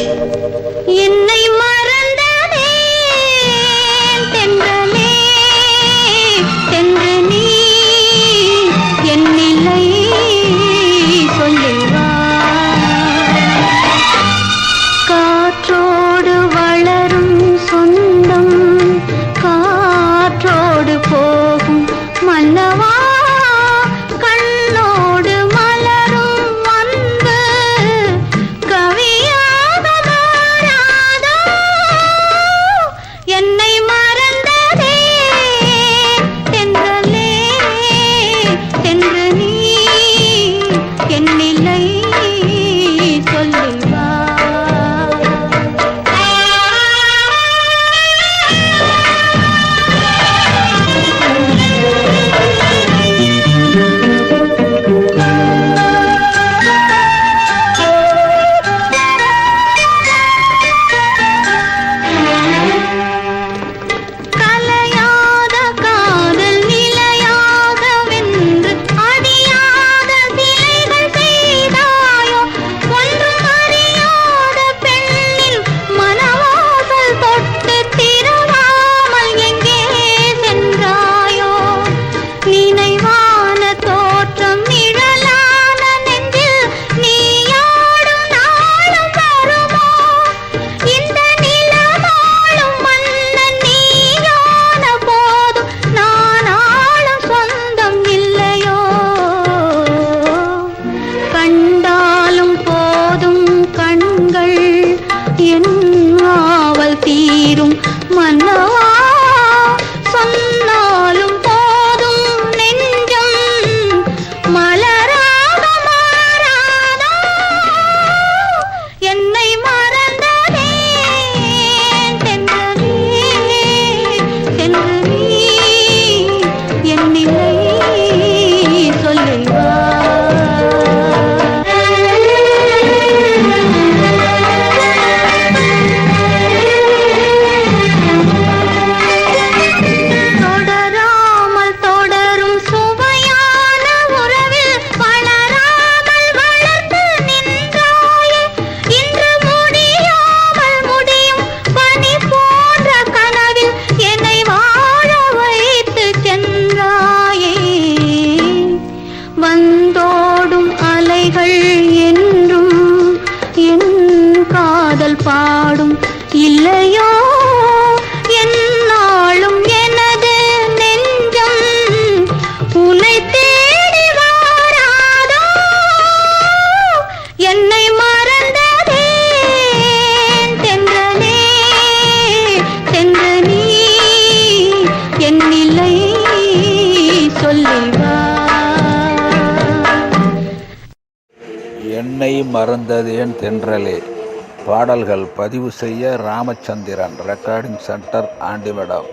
in பாடும். இல்லையோ என்னாலும் எனது நெஞ்சம் உனை தேடி வாராதோ என்னை மறந்ததே சென்ற நீ என் நிலை சொல்லிவா. என்னை மறந்ததேன் தென்றலே. பாடல்கள் பதிவு செய்ய ராமச்சந்திரன் ரெக்கார்டிங் சென்டர் ஆண்டிமடம்.